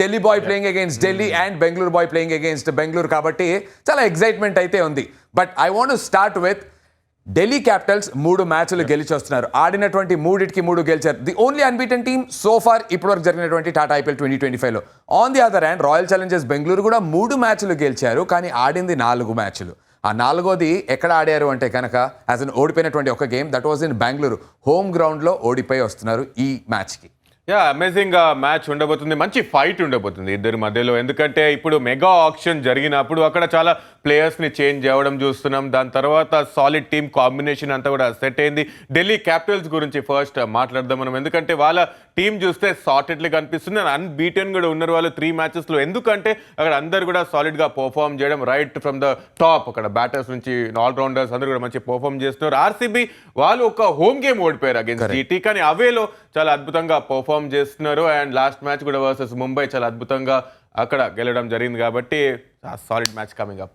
Delhi boy playing against Delhi and Bengaluru boy playing against Bengaluru కాబట్టి చాలా excitement అయితే ఉంది. But I want start with Delhi Capitals మూడు మ్యాచ్లు గెలిచి వస్తున్నారు ఆడినటువంటి మూడిటికి మూడు గెలిచారు. The only unbeaten team so far ఇప్పటివరకు జరిగినటువంటి టాటా ఐపీఎల్ ట్వంటీ ట్వంటీ ఫైవ్లో on the other hand Royal Challengers Bengaluru కూడా మూడు మ్యాచ్లు గెలిచారు కానీ ఆడింది నాలుగు మ్యాచ్లు ఆ నాలుగోది ఎక్కడ ఆడారు అంటే కనుక యాజ్ అన్ ఓడిపోయినటువంటి ఒక game that was in Bengaluru home గ్రౌండ్లో ఓడిపోయి వస్తున్నారు ఈ మ్యాచ్కి యా అమేజింగ్ మ్యాచ్ ఉండబోతుంది. మంచి ఫైట్ ఉండబోతుంది ఇద్దరి మధ్యలో. ఎందుకంటే ఇప్పుడు మెగా ఆప్షన్ జరిగినప్పుడు అక్కడ చాలా players ని చేంజ్ అవ్వడం చూస్తున్నాం. దాని తర్వాత సాలిడ్ టీమ్ కాంబినేషన్ అంతా కూడా సెట్ అయింది. ఢిల్లీ క్యాపిటల్స్ గురించి ఫస్ట్ మాట్లాడదాం మనం. ఎందుకంటే వాళ్ళ టీం చూస్తే సార్టెడ్లీ కనిపిస్తుంది. అన్బీటెన్ కూడా ఉన్నారు వాళ్ళు త్రీ మ్యాచెస్లో ఎందుకంటే అక్కడ అందరు కూడా solid గా పర్ఫామ్ చేయడం రైట్ ఫ్రమ్ ద టాప్ అక్కడ బ్యాటర్స్ నుంచి ఆల్రౌండర్స్ అందరూ కూడా మంచి పర్ఫామ్ చేస్తున్నారు. ఆర్సీబీ వాళ్ళు ఒక హోమ్ గేమ్ ఓడిపోయారు అగేన్స్ట్ జీటీ కానీ అవేలో చాలా అద్భుతంగా పర్ఫామ్ చేస్తున్నారు. అండ్ లాస్ట్ మ్యాచ్ కూడా వర్సెస్ ముంబై చాలా అద్భుతంగా అక్కడ గెలవడం జరిగింది కాబట్టి సాలిడ్ మ్యాచ్ కమింగ్ అప్